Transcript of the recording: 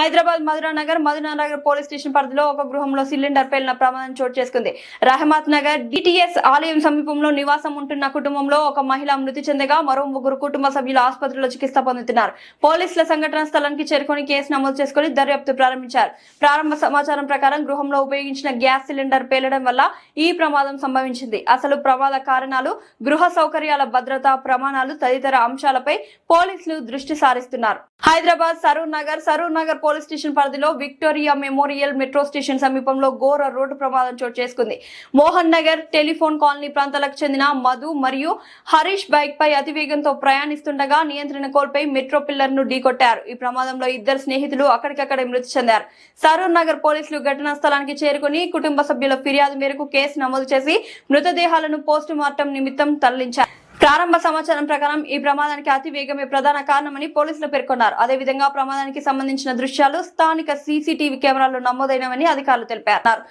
Hyderabad Madhuranagar Madhuranagar police station పరిధిలో ఒక గృహంలో సిలిండర్ పేలిన ప్రమాదం చోటు చేసుకుంది. రహమాత్ నగర్ డిటిఎస్ ఆలయం సమీపంలో నివాసం ఉంటున్న కుటుంబంలో ఒక మహిళ మృతి చెందగా మరో ముగ్గురు కుటుంబ సభ్యులు ఆసుపత్రిలో చికిత్స పొందుతున్నారు. పోలీసుల సంఘటన స్థలానికి చేరుకొని కేసు నమోదు చేసుకుని దర్యాప్తు ప్రారంభించారు. ప్రారంభ సమాచారం ప్రకారం గృహంలో ఉపయోగించిన గ్యాస్ సిలిండర్ పేలడం వల్ల ఈ ప్రమాదం సంభవించింది. అసలు ప్రమాద కారణాలు గృహ సౌకర్యాల భద్రతా ప్రమాణాలు తదితర అంశాలపై పోలీసులు దృష్టి సారిస్తున్నారు. హైదరాబాద్ సరూర్ నగర్ సరూర్ నగర్ పోలీస్ స్టేషన్ పరిధిలో విక్టోరియా మెమోరియల్ మెట్రో స్టేషన్ సమీపంలో ఘోర రోడ్డు ప్రమాదం చోటు చేసుకుంది. మోహన్ నగర్ టెలిఫోన్ కాలనీ ప్రాంతాలకు చెందిన మధు మరియు హరీష్ బైక్ పై అతివేగంతో ప్రయాణిస్తుండగా నియంత్రణ కోల్పోయి మెట్రో పిల్లర్ను ఢీకొట్టారు. ఈ ప్రమాదంలో ఇద్దరు స్నేహితులు అక్కడికక్కడే మృతి చెందారు. సరూర్ నగర్ పోలీసులు ఘటనా స్థలానికి చేరుకుని కుటుంబ సభ్యుల ఫిర్యాదు మేరకు కేసు నమోదు చేసి మృతదేహాలను పోస్టు మార్టం నిమిత్తం తరలించారు. ప్రారంభ సమాచారం ప్రకారం ఈ ప్రమాదానికి అతి వేగమే ప్రధాన కారణమని పోలీసులు పేర్కొన్నారు. అదేవిధంగా ప్రమాదానికి సంబంధించిన దృశ్యాలు స్థానిక సీసీటీవీ కెమెరాల్లో నమోదైనవని అధికారులు తెలిపారు.